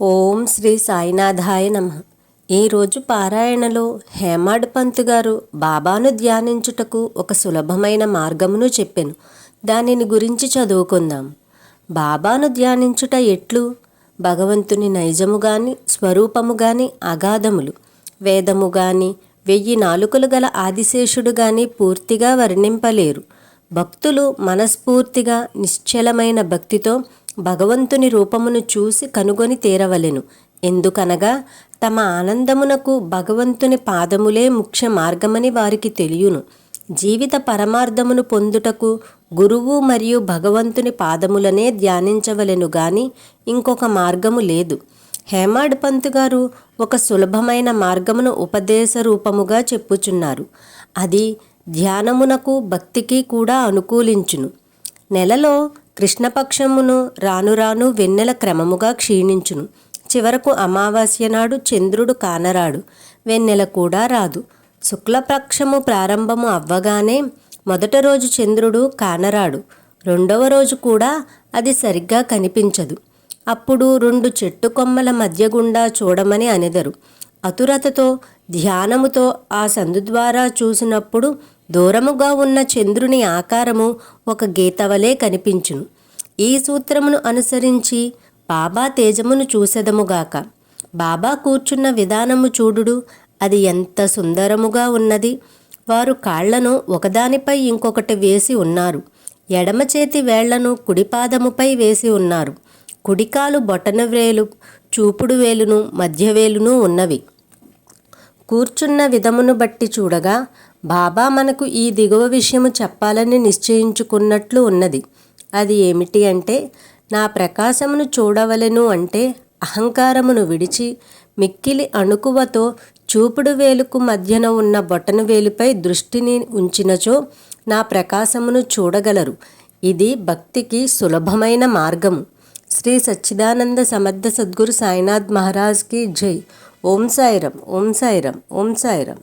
ఓం శ్రీ సాయినాథాయ నమ. ఈరోజు పారాయణలో హేమాడ్ పంత్ గారు బాబాను ధ్యానించుటకు ఒక సులభమైన మార్గమును చెప్పెను. దానిని గురించి చదువుకుందాం. బాబాను ధ్యానించుట ఎట్లు? భగవంతుని నైజము గాని స్వరూపము గాని అగాధములు. వేదము గాని వెయ్యి నాలుకలు గల ఆదిశేషుడు గాని పూర్తిగా వర్ణింపలేరు. భక్తులు మనస్ఫూర్తిగా నిశ్చలమైన భక్తితో భగవంతుని రూపమును చూసి కనుగొని తీరవలెను. ఎందుకనగా తమ ఆనందమునకు భగవంతుని పాదములే ముఖ్య మార్గమని వారికి తెలియను. జీవిత పరమార్థమును పొందుటకు గురువు మరియు భగవంతుని పాదములనే ధ్యానించవలెను గాని ఇంకొక మార్గము లేదు. హేమాడ్ పంత్ గారు ఒక సులభమైన మార్గమును ఉపదేశ రూపముగా చెప్పుచున్నారు. అది ధ్యానమునకు భక్తికి కూడా అనుకూలించును. నెలలో కృష్ణపక్షమును రాను రాను వెన్నెల క్రమముగా క్షీణించును. చివరకు అమావాస్య నాడు చంద్రుడు కానరాడు. వెన్నెల కూడా రాదు. శుక్లపక్షము ప్రారంభము అవ్వగానే మొదట రోజు చంద్రుడు కానరాడు. రెండవ రోజు కూడా అది సరిగ్గా కనిపించదు. అప్పుడు రెండు చెట్టు కొమ్మల మధ్య గుండా చూడమని అనెదరు. అతురతతో ధ్యానముతో ఆ సందు ద్వారా చూసినప్పుడు దూరముగా ఉన్న చంద్రుని ఆకారము ఒక గీతవలే కనిపించును. ఈ సూత్రమును అనుసరించి బాబా తేజమును చూసెదముగాక. బాబా కూర్చున్న విధానము చూడుడు అది ఎంత సుందరముగా ఉన్నది. వారు కాళ్ళను ఒకదానిపై ఇంకొకటి వేసి ఉన్నారు. ఎడమ చేతి వేళ్ళను కుడిపాదముపై వేసి ఉన్నారు. కుడికాలు బొటన వేలు చూపుడు వేలును మధ్యవేలును ఉన్నవి. కూర్చున్న విధమును బట్టి చూడగా బాబా మనకు ఈ దిగువ విషయము చెప్పాలని నిశ్చయించుకున్నట్లు ఉన్నది. అది ఏమిటి అంటే నా ప్రకాశమును చూడవలెను అంటే అహంకారమును విడిచి మిక్కిలి అణుకువతో చూపుడు వేలుకు మధ్యన ఉన్న బొటను వేలుపై దృష్టిని ఉంచినచో నా ప్రకాశమును చూడగలరు. ఇది భక్తికి సులభమైన మార్గము. శ్రీ సచ్చిదానంద సమర్థ సద్గురు సాయినాథ్ మహారాజ్కి జై. ఓం సాయిరం ఓం సాయిరం ఓం సాయిరం